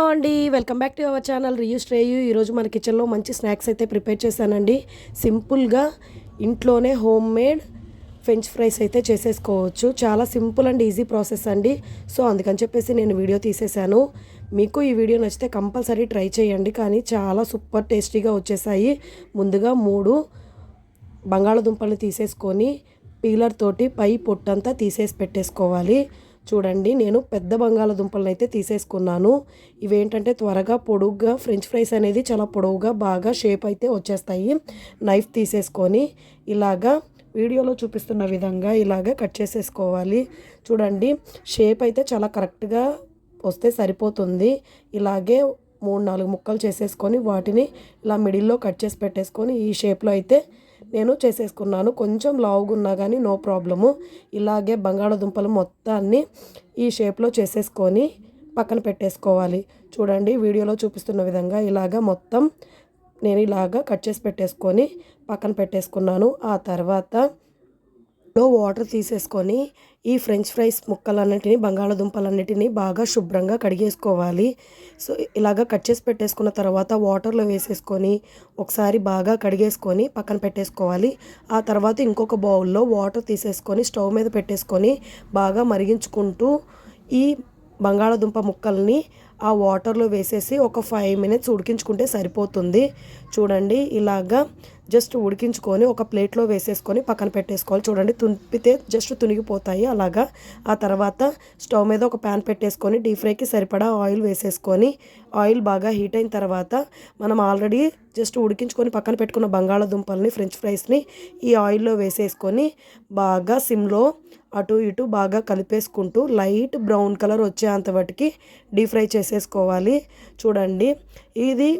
Hello అండి welcome back to our channel రియూ శ్రేయు ఈరోజు మన కిచెన్లో మంచి స్నాక్స్ అయితే ప్రిపేర్ చేశానండి. సింపుల్గా ఇంట్లోనే హోమ్ మేడ్ ఫ్రెంచ్ ఫ్రైస్ అయితే చేసేసుకోవచ్చు. చాలా సింపుల్ అండ్ ఈజీ ప్రాసెస్ అండి. సో అందుకని చెప్పేసి నేను వీడియో తీసేశాను. మీకు ఈ వీడియో నచ్చితే కంపల్సరీ ట్రై చేయండి. కానీ చాలా సూపర్ టేస్టీగా వచ్చేసాయి. ముందుగా మూడు బంగాళదుంపలు తీసేసుకొని పీలర్ తోటి పై పొట్టంతా తీసేసి పెట్టేసుకోవాలి. చూడండి నేను పెద్ద బంగాళదుంపలను అయితే తీసేసుకున్నాను. ఇవేంటంటే త్వరగా పొడుగ్గా ఫ్రెంచ్ ఫ్రైస్ అనేది చాలా పొడవుగా బాగా షేప్ అయితే వచ్చేస్తాయి. నైఫ్ తీసేసుకొని ఇలాగా వీడియోలో చూపిస్తున్న విధంగా ఇలాగ కట్ చేసేసుకోవాలి. చూడండి షేప్ అయితే చాలా కరెక్ట్గా వస్తే సరిపోతుంది. ఇలాగే మూడు నాలుగు ముక్కలు చేసేసుకొని వాటిని ఇలా మిడిల్లో కట్ చేసి పెట్టేసుకొని ఈ షేప్లో అయితే నేను చేసేసుకున్నాను. కొంచెం లావుగా ఉన్నా కానీ నో ప్రాబ్లము. ఇలాగే బంగాళదుంపలు మొత్తాన్ని ఈ షేప్లో చేసేసుకొని పక్కన పెట్టేసుకోవాలి. చూడండి వీడియోలో చూపిస్తున్న విధంగా ఇలాగ మొత్తం నేను ఇలాగ కట్ చేసి పెట్టేసుకొని పక్కన పెట్టేసుకున్నాను. ఆ తర్వాత లో వాటర్ తీసేసుకొని ఈ ఫ్రెంచ్ ఫ్రైస్ ముక్కలన్నిటిని బంగాళదుంపలన్నిటిని బాగా శుభ్రంగా కడిగేసుకోవాలి. సో ఇలాగ కట్ చేసి పెట్టేసుకున్న తర్వాత వాటర్లో వేసేసుకొని ఒకసారి బాగా కడిగేసుకొని పక్కన పెట్టేసుకోవాలి. ఆ తర్వాత ఇంకొక బౌల్లో వాటర్ తీసేసుకొని స్టవ్ మీద పెట్టేసుకొని బాగా మరిగించుకుంటూ ఈ బంగాళదుంప ముక్కల్ని ఆ వాటర్లో వేసేసి ఒక ఫైవ్ మినిట్స్ ఉడికించుకుంటే సరిపోతుంది. చూడండి ఇలాగా జస్ట్ ఉడికించుకొని ఒక ప్లేట్లో వేసేసుకొని పక్కన పెట్టేసుకోవాలి. చూడండి తుంపితే జస్ట్ తునిగిపోతాయి అలాగా. ఆ తర్వాత స్టవ్ మీద ఒక ప్యాన్ పెట్టేసుకొని డీప్ ఫ్రైకి సరిపడా ఆయిల్ వేసేసుకొని ఆయిల్ బాగా హీట్ అయిన తర్వాత మనం ఆల్రెడీ జస్ట్ ఉడికించుకొని పక్కన పెట్టుకున్న బంగాళాదుంపల్ని ఫ్రెంచ్ ఫ్రైస్ని ఈ ఆయిల్లో వేసేసుకొని బాగా సిమ్లో అటు ఇటు బాగా కలిపేసుకుంటూ లైట్ బ్రౌన్ కలర్ వచ్చేంత వాటికి డీప్ ఫ్రై చేసేసుకోవాలి. చూడండి ఇది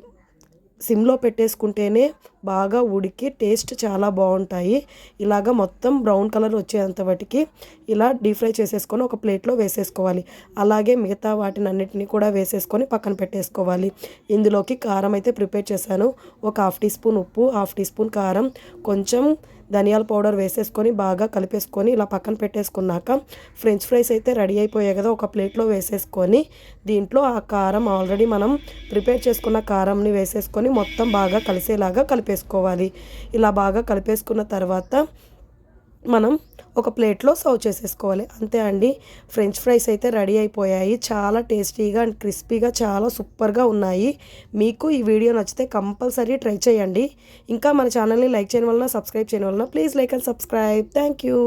సిమ్లో పెట్టేసుకుంటేనే బాగా ఉడికి టేస్ట్ చాలా బాగుంటాయి. ఇలాగ మొత్తం బ్రౌన్ కలర్ వచ్చేంత వాటికి ఇలా డీప్ ఫ్రై చేసేసుకొని ఒక ప్లేట్లో వేసేసుకోవాలి. అలాగే మిగతా వాటిని అన్నిటిని కూడా వేసేసుకొని పక్కన పెట్టేసుకోవాలి. ఇందులోకి కారం అయితే ప్రిపేర్ చేశాను. ఒక హాఫ్ టీ స్పూన్ ఉప్పు హాఫ్ టీ స్పూన్ కారం కొంచెం ధనియాల పౌడర్ వేసేసుకొని బాగా కలిపేసుకొని ఇలా పక్కన పెట్టేసుకున్నాక ఫ్రెంచ్ ఫ్రైస్ అయితే రెడీ అయిపోయాయి కదా ఒక ప్లేట్లో వేసేసుకొని దీంట్లో ఆ కారం ఆల్రెడీ మనం ప్రిపేర్ చేసుకున్న కారంని వేసేసుకొని మొత్తం బాగా కలిసేలాగా కలిపేసుకోవాలి. ఇలా బాగా కలిపేసుకున్న తర్వాత మనం ఒక ప్లేట్లో సర్వ్ చేసేసుకోవాలి. అంతే అండి. ఫ్రెంచ్ ఫ్రైస్ అయితే రెడీ అయిపోయాయి. చాలా టేస్టీగా అండ్ క్రిస్పీగా చాలా సూపర్గా ఉన్నాయి. మీకు ఈ వీడియో నచ్చితే కంపల్సరీ ట్రై చేయండి. ఇంకా మన ఛానల్ని లైక్ చేయడం వలన సబ్స్క్రైబ్ చేయడం వలన please like and subscribe. Thank you.